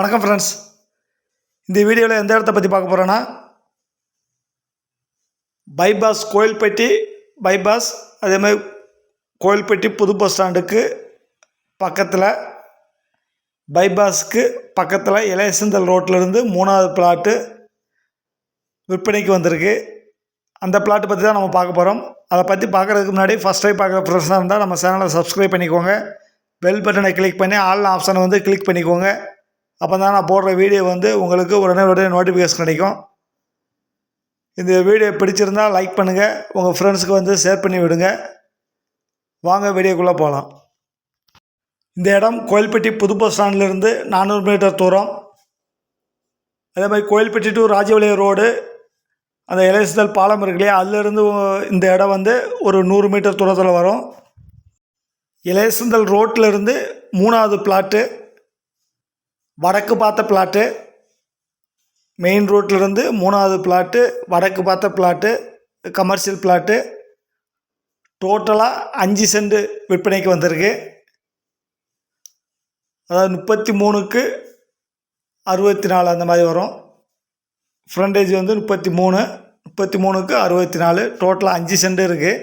வணக்கம் ஃப்ரெண்ட்ஸ் இந்த வீடியோவில் எந்த இடத்த பற்றி பார்க்க போகிறோன்னா பைபாஸ் கோயில்பட்டி பைபாஸ் அதே மாதிரி கோயில்பட்டி புது பஸ் ஸ்டாண்டுக்கு பக்கத்தில் பைபாஸ்க்கு பக்கத்தில் இளையசந்தல் ரோட்டிலேருந்து மூணாவது பிளாட்டு விற்பனைக்கு வந்திருக்கு. அந்த பிளாட்டு பற்றி தான் நம்ம பார்க்க போகிறோம் அதை பற்றி பார்க்குறதுக்கு முன்னாடி ஃபஸ்ட் டைம் பார்க்குற ஃப்ரெண்ட்ஸாக இருந்தால் நம்ம சேனலை சப்ஸ்கிரைப் பண்ணிக்கோங்க. பெல் பட்டனை கிளிக் பண்ணி ஆல் ஆப்ஷனை வந்து கிளிக் பண்ணிக்கோங்க. அப்போ தான் நான் போடுற வீடியோ வந்து உங்களுக்கு உடனே உடனே நோட்டிஃபிகேஷன் கிடைக்கும். இந்த வீடியோ பிடிச்சிருந்தா லைக் பண்ணுங்கள் உங்கள் ஃப்ரெண்ட்ஸுக்கு வந்து ஷேர் பண்ணி விடுங்க. வாங்க வீடியோக்குள்ளே போகலாம் இந்த இடம் கோயில்பட்டி புது பஸ் ஸ்டாண்ட்லேருந்து நானூறு மீட்டர் தூரம். அதே மாதிரி கோயில்பட்டி டு ராஜபாளையம் ரோடு அந்த இளையசல் பாலம் இருக்கு இல்லையா? அதுலேருந்து இந்த இடம் வந்து ஒரு நூறு மீட்டர் தூரத்தில் வரும். இளையசந்தல் ரோட்டில் மூணாவது பிளாட்டு வடக்கு பார்த்த பிளாட்டு மெயின் ரோட்லேருந்து மூணாவது பிளாட்டு வடக்கு பார்த்த பிளாட்டு கமர்ஷியல் பிளாட்டு டோட்டலாக அஞ்சு சென்ட் விற்பனைக்கு வந்திருக்கு. அதாவது முப்பத்தி மூணுக்கு அறுபத்தி நாலு அந்த மாதிரி வரும். ஃப்ரண்டேஜ் வந்து முப்பத்தி மூணு முப்பத்தி மூணுக்கு அறுபத்தி நாலு டோட்டலாக அஞ்சு சென்ட் இருக்குது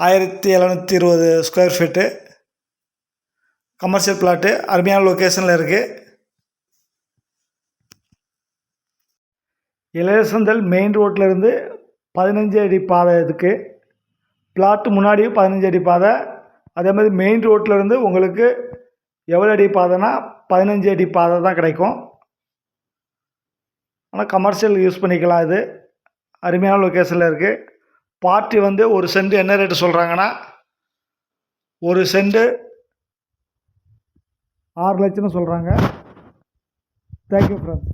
ஆயிரத்தி எழுநூற்றி இருபது ஸ்கொயர் ஃபீட்டு கமர்ஷியல் பிளாட்டு அருமையான லொக்கேஷனில் இருக்குது இளையசந்தல் மெயின் ரோட்லேருந்து பதினஞ்சு அடி பாதை இதுக்கு பிளாட்டு முன்னாடியும் பதினஞ்சு அடி பாதை. அதே மாதிரி மெயின் ரோட்லேருந்து உங்களுக்கு எவ்வளோ அடி பாதைனா பதினஞ்சு அடி பாதை தான் கிடைக்கும். ஆனால் கமர்ஷியல் யூஸ் பண்ணிக்கலாம் இது. அருமையான லொக்கேஷனில் இருக்குது பார்ட்டி வந்து ஒரு சென்ட் என்ன ரேட்டு சொல்கிறாங்கன்னா ஒரு சென்ட் ஆறு லட்சம்னு சொல்கிறாங்க தேங்க்யூ ஃப்ரெண்ட்ஸ்